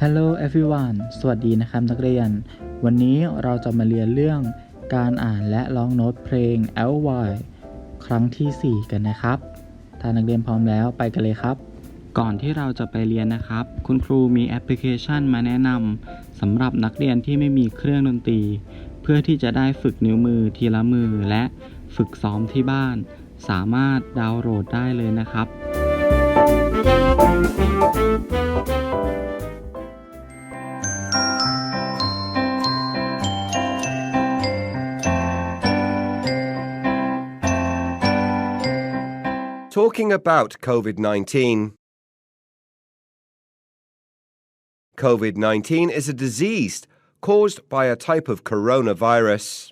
Hello everyone สวัสดีนะครับนักเรียน วันนี้เราจะมาเรียนเรื่องการอ่านและร้องโน้ตเพลง L Y ครั้งที่ 4 กันนะครับ ถ้านักเรียนพร้อมแล้วไปกันเลยครับ ก่อนที่เราจะไปเรียนนะครับ คุณครูมีแอปพลิเคชันมาแนะนำสำหรับนักเรียนที่ไม่มีเครื่องดนตรี เพื่อที่จะได้ฝึกนิ้วมือทีละมือและฝึกซ้อมที่บ้าน สามารถดาวน์โหลดได้เลยนะครับ Talking about COVID 19. COVID 19 is a disease caused by a type of coronavirus.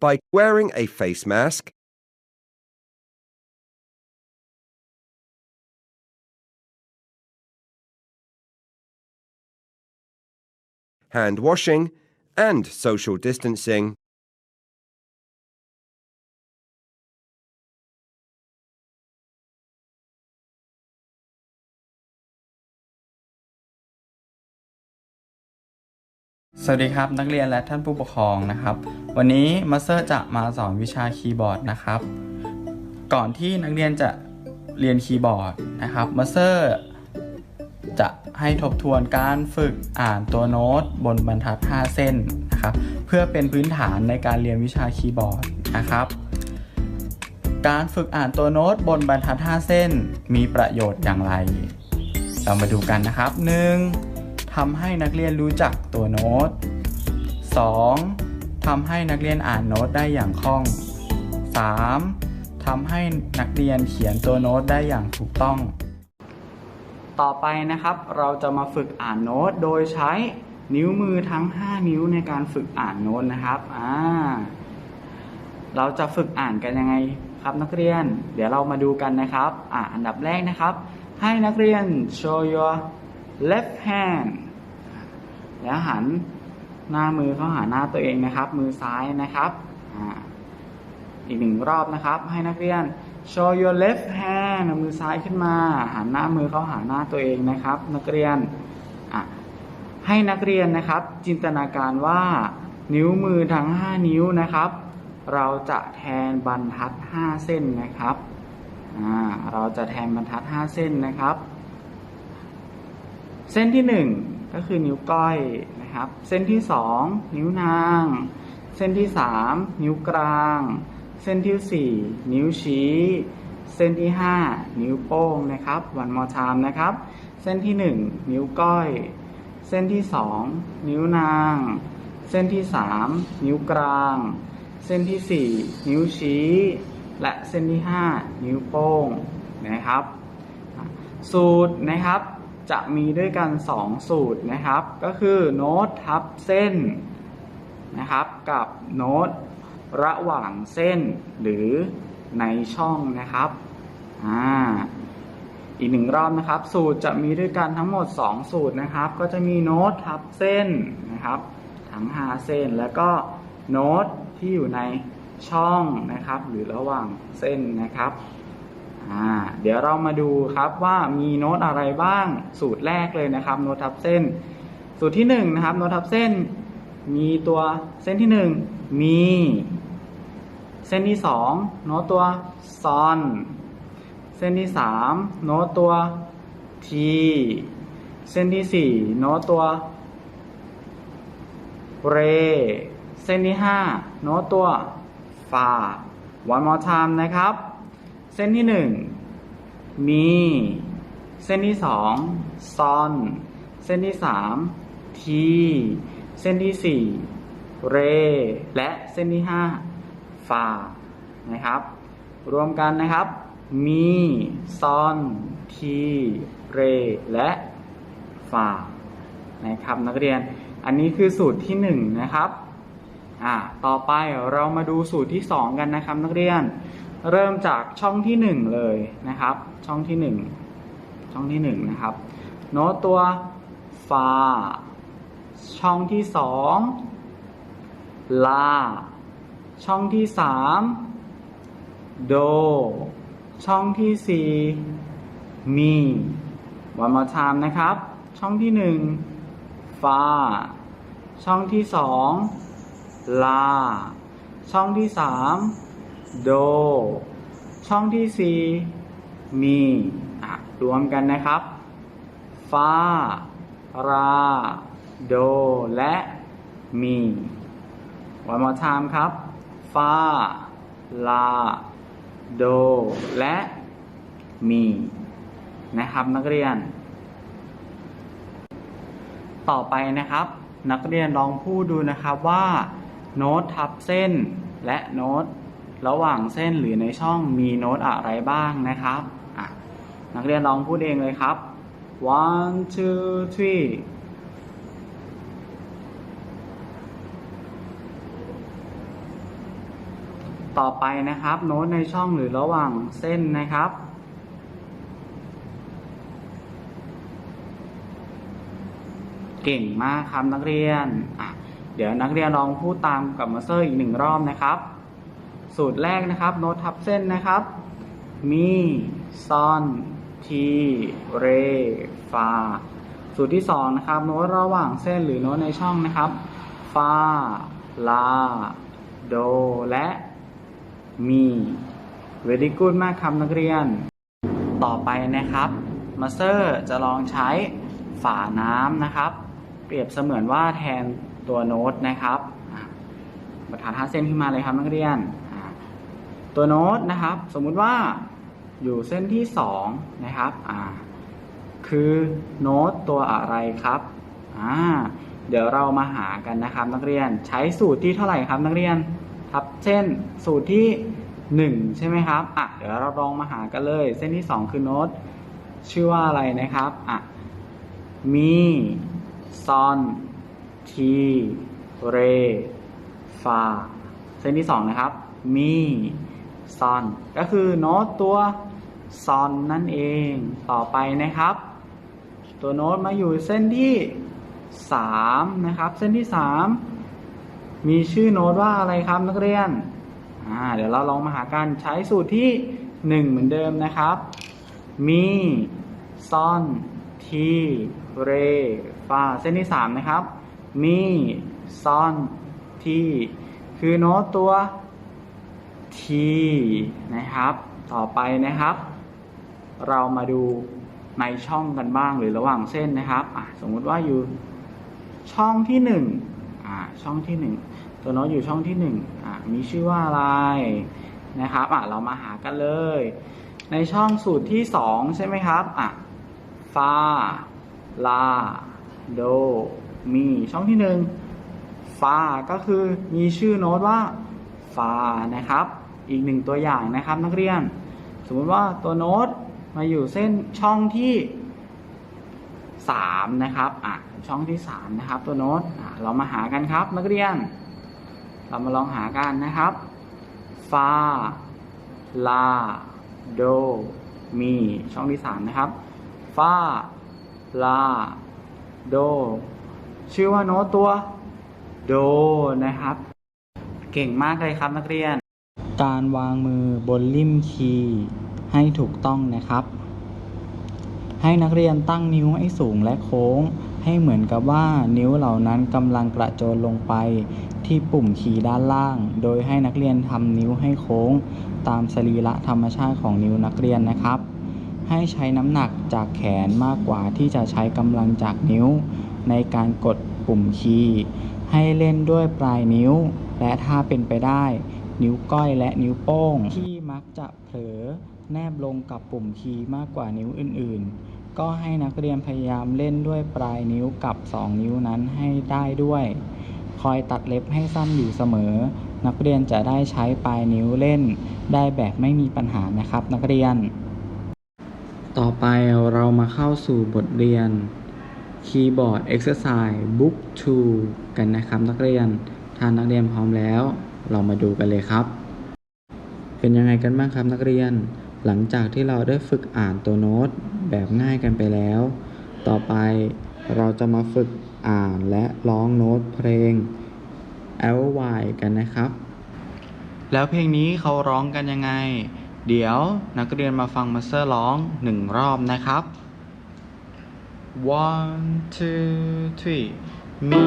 by wearing a face mask, hand washing, and social distancing. สวัสดีครับนักเรียนและท่านผู้ปกครองนะครับ วันนี้มาสเตอร์จะมาสอนวิชาคีย์บอร์ดนะครับ ก่อนที่นักเรียนจะเรียนคีย์บอร์ดนะครับมาสเตอร์จะให้ทบทวนการฝึกอ่านตัวโน้ตบนบรรทัด 5 เส้นนะครับเพื่อเป็นพื้นฐานในการเรียนวิชาคีย์บอร์ดนะครับ การฝึกอ่านตัวโน้ตบนบรรทัด 5 เส้นมีประโยชน์อย่างไร เรามาดูกันนะครับ 1. ทำให้นักเรียนรู้จักตัวโน้ต 2. ทำให้นักเรียนอ่านโน้ตได้อย่างคล่อง 3. ทำให้นักเรียนเขียนตัวโน้ตได้อย่างถูกต้อง ต่อไปนะครับ เราจะมาฝึกอ่านโน้ตโดยใช้นิ้วมือทั้ง 5 นิ้วในการฝึกอ่านโน้ตนะครับอ่าเราจะฝึกอ่านกันยังไงครับนักเรียน เดี๋ยวเรามาดูกันนะครับ อ่าอันดับแรกนะครับ ให้นักเรียน show your left hand แล้วหันหน้ามือเข้าหาหน้าตัวเองนะครับ มือซ้ายนะครับอ่าอีกหนึ่งรอบนะครับ ให้นักเรียน show your left hand มือซ้ายขึ้นมา หันหน้ามือเข้าหาหน้าตัวเองนะครับ นักเรียนอะให้นักเรียนนะครับ จินตนาการว่านิ้วมือทั้ง 5 นิ้วนะครับ เราจะแทนบรรทัด 5 เส้นนะครับอ่าเราจะแทนบรรทัด 5 เส้นนะครับ เส้นที่ 1 ก็คือนิ้วก้อยนะครับ เส้นที่ 2 นิ้วนาง เส้นที่ 3 นิ้วกลาง เส้นที่ 4 นิ้วชี้ เส้นที่ 5 นิ้วโป้งนะครับวันมอชามนะครับ เส้นที่ 1 นิ้วก้อย เส้นที่ 2 นิ้วนาง เส้นที่ 3 นิ้วกลาง เส้นที่ 4 นิ้วชี้ และเส้นที่ 5 นิ้วโป้งนะครับ สูตรนะครับ จะมีด้วยกัน 2 สูตรนะครับ ก็คือโน้ตทับเส้นนะครับ กับโน้ตระหว่างเส้นหรือในช่องนะครับอ่าอีกหนึ่งรอบนะครับ สูตรจะมีด้วยกันทั้งหมด 2 สูตรนะครับ ก็จะมีโน้ตทับเส้นนะครับทั้ง5เส้นแล้วก็โน้ตที่อยู่ในช่องนะครับ หรือระหว่างเส้นนะครับ อ่าเดี๋ยวเรามาดูครับว่ามีโน้ตอะไรบ้างสูตรแรกเลยนะครับโน้ตทับเส้น สูตรที่หนึ่งนะครับโน้ตทับเส้น มีตัวเส้นที่หนึ่งมี เส้นที่สองโน้ตตัวซอนเส้นที่สามโน้ตตัวทีเส้นที่สี่โน้ตตัวเร เส้นที่ห้าโน้ตตัวฟา one more time นะครับ ส้นที่หนึ่งมี เส้นที่สองซอน เส้นที่สามทีเส้นที่สี่เร และเส้นที่ห้าฟานะครับ รวมกันนะครับ มีซอนทีเร และฟานะครับ นักเรียนอันนี้คือสูตรที่หนึ่งนะครับอ่าต่อไปเรามาดูสูตรที่สองกันนะครับ นักเรียน เริ่มจากช่องที่หนึ่งเลยนะครับ ช่องที่หนึ่งช่องที่หนึ่งนะครับ โน้ตตัวฟาช่องที่สองลา ช่องที่สามโด ช่องที่สี่มีวันมาทามนะครับ ช่องที่หนึ่งฟา ช่องที่สองลา ช่องที่สาม โด ช่องที่สี่มีอะรวมกันนะครับฟารา โด และ มี วันมาทามครับฟาลา โด และ มี นะครับนักเรียน ต่อไปนะครับ นักเรียนลองพูดดูนะครับว่า โน้ตทับเส้นและโน้ต ระหว่างเส้นหรือในช่องมีโน้ตอะไรบ้างนะครับนักเรียนลองพูดเองเลยครับ one two three ต่อไปนะครับ โน้ตในช่องหรือระหว่างเส้นนะครับ เก่งมากครับนักเรียน เดี๋ยวนักเรียนลองพูดตามกับมาสเตอร์อีกหนึ่งรอบนะครับ สูตรแรกนะครับ โน้ตทับเส้นนะครับ มีซอนทีเรฟาสูตรที่สองนะครับโน้ตระหว่างเส้นหรือโน้ตในช่องนะครับฟาลาโดและมี very good มากครับนักเรียน ต่อไปนะครับมาเตอร์จะลองใช้ฝาน้ำนะครับ เปรียบเสมือนว่าแทนตัวโน้ตนะครับอะประธานท่าเส้นขึ้นมาเลยครับนักเรียน ตัวโน้ตนะครับ สมมุติว่าอยู่เส้นที่สองนะครับอ่าคือโน้ตตัวอะไรครับอ่าเดี๋ยวเรามาหากันนะครับนักเรียนใช้สูตรที่เท่าไหร่ครับนักเรียนทับเส้นสูตรที่หนึ่งใช่ไหมครับอะเดี๋ยวเราลองมาหากันเลย เส้นที่สองคือโน้ตชื่อว่าอะไรนะครับอะมีซอนทีเรฟาเส้นที่สองนะครับ มี ซอนก็คือโน้ตตัวซอนนั่นเองต่อไปนะครับ ตัวโน้ตมาอยู่เส้นที่สามนะครับ เส้นที่สามมีชื่อโน้ตว่าอะไรครับนักเรียนอ่าเดี๋ยวเราลองมาหากันใช้สูตรที่หนึ่งเหมือนเดิมนะครับ มีซอนทีเรฟาเส้นที่สามนะครับ มีซอนทีคือโน้ตตัว ทีนะครับ ต่อไปนะครับ เรามาดูในช่องกันบ้างหรือระหว่างเส้นนะครับสมมุติว่าอยู่ช่องที่หนึ่งอ่าช่องที่หนึ่งตัวโน้ตอยู่ช่องที่หนึ่งอ่ามีชื่อว่าอะไรนะครับอะเรามาหากันเลย ในช่องสูตรที่สองใช่ไหมครับอะฟาลาโดมีช่องที่หนึ่งฟาก็คือมีชื่อโน้ตว่าฟานะครับ อีกหนึ่งตัวอย่างนะครับ นักเรียน สมมติว่าตัวโน้ตมาอยู่เส้นช่องที่สามนะครับอะช่องที่สามนะครับ ตัวโน้ตเรามาหากันครับ นักเรียน เรามาลองหากันนะครับฟาลาโดมีช่องที่สามนะครับฟาลาโดชื่อว่าโน้ตตัวโดนะครับ เก่งมากเลยครับนักเรียน การวางมือบนริมคีย์ให้ถูกต้องนะครับ ให้นักเรียนตั้งนิ้วให้สูงและโค้ง ให้เหมือนกับว่านิ้วเหล่านั้นกำลังกระโจนลงไป ที่ปุ่มคีย์ด้านล่าง โดยให้นักเรียนทำนิ้วให้โค้ง ตามสรีระธรรมชาติของนิ้วนักเรียนนะครับ ให้ใช้น้ำหนักจากแขนมากกว่าที่จะใช้กำลังจากนิ้ว ในการกดปุ่มคีย์ให้เล่นด้วยปลายนิ้ว และถ้าเป็นไปได้ นิ้วก้อยและนิ้วโป้ง ที่มักจะเผลอแนบลงกับปุ่มคีย์มากกว่านิ้วอื่น ๆ ก็ให้นักเรียนพยายามเล่นด้วยปลายนิ้วกับ 2 นิ้วนั้นให้ได้ด้วย คอยตัดเล็บให้สั้นอยู่เสมอ นักเรียนจะได้ใช้ปลายนิ้วเล่น ได้แบบไม่มีปัญหานะครับ นักเรียน ต่อไปเรามาเข้าสู่บทเรียน Keyboard Exercise Book 2 กันนะครับ นักเรียนถ้านักเรียนพร้อมแล้ว เรามาดูกันเลยครับ เป็นยังไงกันบ้างครับนักเรียน หลังจากที่เราได้ฝึกอ่านตัวโน้ตแบบง่ายกันไปแล้ว ต่อไปเราจะมาฝึกอ่านและร้องโน้ตเพลง L Y กันนะครับ แล้วเพลงนี้เขาร้องกันยังไง เดี๋ยวนักเรียนมาฟังมาสเตอร์ร้องหนึ่งรอบนะครับ one two three มี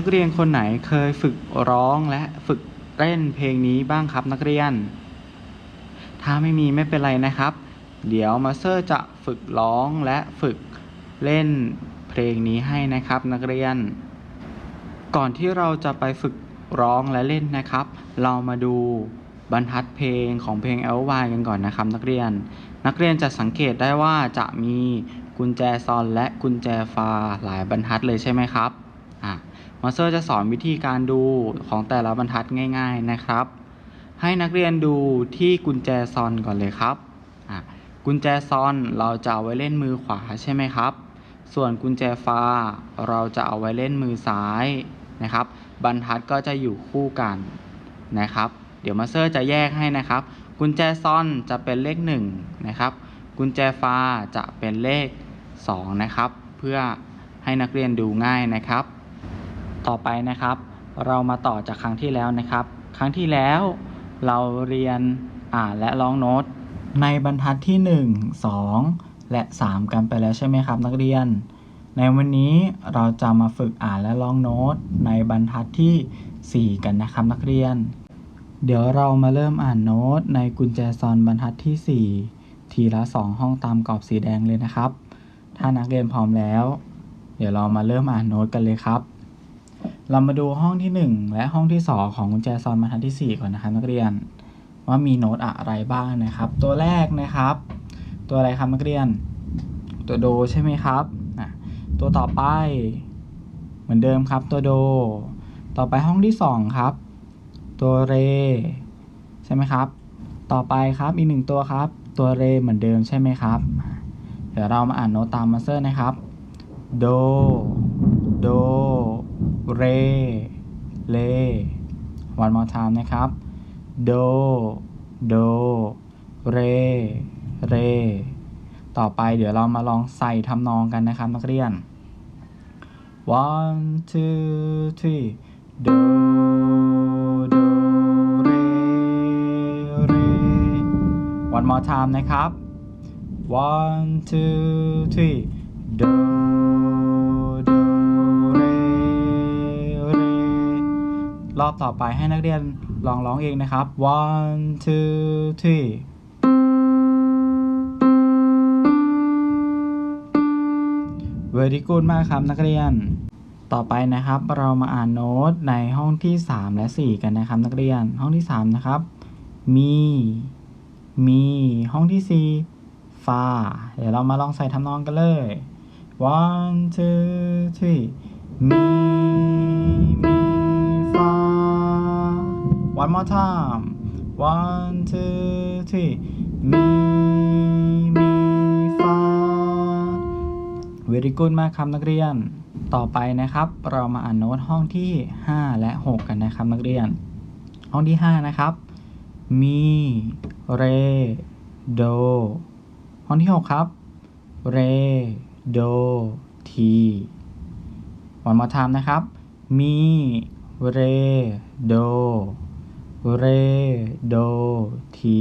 นักเรียนคนไหนเคยฝึกร้องและฝึกเต้นเพลงนี้บ้างครับนักเรียน ถ้าไม่มีไม่เป็นไรนะครับ เดี๋ยวมาสเตอร์จะฝึกร้องและฝึกเล่นเพลงนี้ให้นะครับนักเรียน ก่อนที่เราจะไปฝึกร้องและเล่นนะครับ เรามาดูบรรทัดเพลงของเพลง l y กันก่อนนะครับ นักเรียน นักเรียนจะสังเกตได้ว่าจะมีกุญแจซอนและกุญแจฟาหลายบรรทัดเลยใช่ไหมครับ อะมาสเตอร์จะสอนวิธีการดูของแต่ละบรรทัดง่าย ๆนะครับ ให้นักเรียนดูที่กุญแจซอนก่อนเลยครับอะกุญแจซอนเราจะเอาไว้เล่นมือขวาใช่ไหมครับ ส่วนกุญแจฟ้าเราจะเอาไว้เล่นมือซ้ายนะครับ บรรทัดก็จะอยู่คู่กันนะครับ เดี๋ยวมาสเตอร์จะแยกให้นะครับ กุญแจซ่อนจะเป็นเลข1นะครับ กุญแจฟ้าจะเป็นเลข2นะครับ เพื่อให้นักเรียนดูง่ายนะครับ ต่อไปนะครับ เรามาต่อจากครั้งที่แล้วนะครับ ครั้งที่แล้วเราเรียนอ่านและร้องโน้ต ในบรรทัดที่ 1 2 และ 3 กันไปแล้วใช่ไหมครับ นักเรียน ในวันนี้เราจะมาฝึกอ่านและร้องโน้ต ในบรรทัดที่ 4 กันนะครับนักเรียน เดี๋ยวเรามาเริ่มอ่านโน้ต ในกุญแจซอนบรรทัดที่ 4 ทีละ 2 ห้องตามกรอบสีแดงเลยนะครับ ถ้านักเรียนพร้อมแล้ว เดี๋ยวเรามาเริ่มอ่านโน้ตกันเลยครับ เรามาดูห้องที่ 1 และห้องที่ 2 ของกุญแจซอนบรรทัดที่ 4 ก่อนนะครับนักเรียน ว่ามีโน้ตอะไรบ้างนะครับ ตัวแรกนะครับ ตัวอะไรครับนักเรียน ตัวโดใช่ไหมครับตัวต่อไป เหมือนเดิมครับ ตัวโด ต่อไปห้องที่ 2 ครับ ตัวเร ใช่ไหมครับ ต่อไปครับอีกหนึ่งตัวครับ ตัวเรเหมือนเดิมใช่ไหมครับ เดี๋ยวเรามาอ่านโน้ตตามมาสเตอร์นะครับ โด โด เร เล one more time นะครับ โด โด เร เร ต่อไปเดี๋ยวเรามาลองใส่ทำนองกันนะครับนักเรียน one two three โด โด เร เร one more time นะครับ one two three โดโด รอบต่อไปให้นักเรียนลองร้องเองนะครับ one two three very good มากครับนักเรียน ต่อไปนะครับเรามาอ่านโน้ตในห้องที่ 3 และ 4 กันนะครับ นักเรียนห้องที่ 3 นะครับ มี มีห้องที่4ฟาเดี๋ยวเรามาลองใส่ทำนองกันเลย one two three มีมี one more time one two three มีมีฟา very good มากครับนักเรียน ต่อไปนะครับเรามาอ่านโน้ตห้องที่ 5 และ 6 กันนะครับนักเรียน ห้องที่ 5 นะครับ มี เร โด ห้องที่ 6 ครับ เร โด ทีวันมาทามนะครับ มี เร โด เรโดที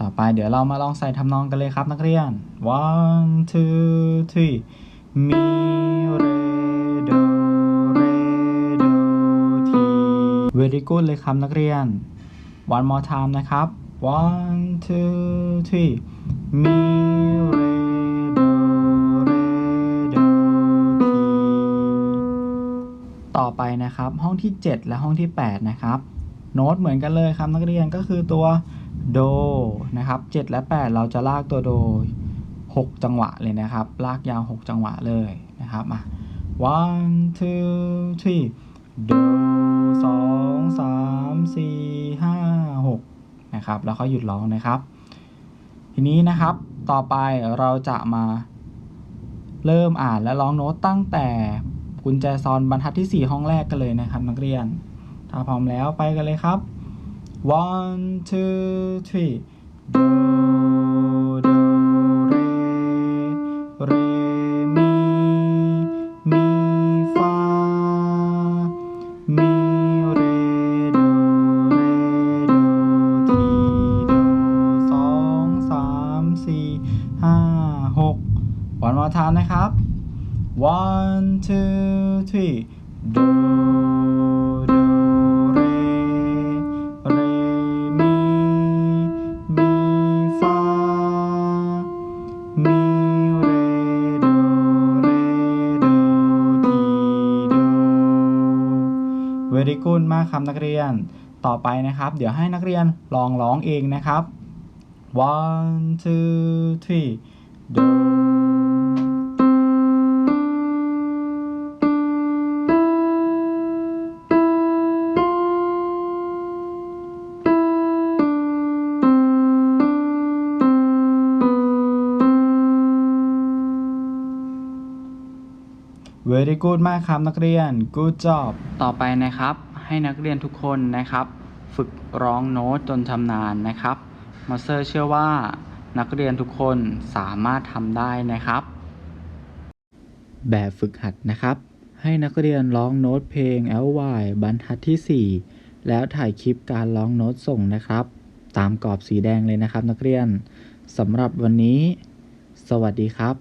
ต่อไปเดี๋ยวเรามาลองใส่ทำนองกันเลยครับนักเรียน one two three มีเรโดเรโดที very good เลยครับนักเรียน one more time นะครับ one two three มีเรโดเรโดทีต่อไปนะครับห้องที่ 7 และห้องที่ 8 นะครับ โน้ตเหมือนกันเลยครับนักเรียนก็คือตัวโดนะครับ7และ 8 เราจะลากตัวโด 6 จังหวะเลยนะครับ ลากยาว 6 จังหวะเลยนะครับมา one two three โดสองสามสี่ห้าหกนะครับ แล้วก็หยุดร้องนะครับ ทีนี้นะครับต่อไปเราจะมาเริ่มอ่านและร้องโน้ตตั้งแต่กุญแจซอนบรรทัดที่ 4 ห้องแรกกันเลยนะครับนักเรียน ถ้าพร้อมแล้วไปกันเลยครับ one two three โ very good มากครับนักเรียน ต่อไปนะครับ เดี๋ยวให้นักเรียนลองร้องเองนะครับ one two three โด very good มากครับนักเรียน good job ต่อไปนะครับ ให้นักเรียนทุกคนนะครับ ฝึกร้องโน้ตจนชำนาญนะครับมาสเตอร์เชื่อว่านักเรียนทุกคนสามารถทำได้นะครับ แบบฝึกหัดนะครับ ให้นักเรียนร้องโน้ตเพลง L Y บรรทัดที่ 4 แล้วถ่ายคลิปการร้องโน้ตส่งนะครับ ตามกรอบสีแดงเลยนะครับ นักเรียนสำหรับวันนี้ สวัสดีครับ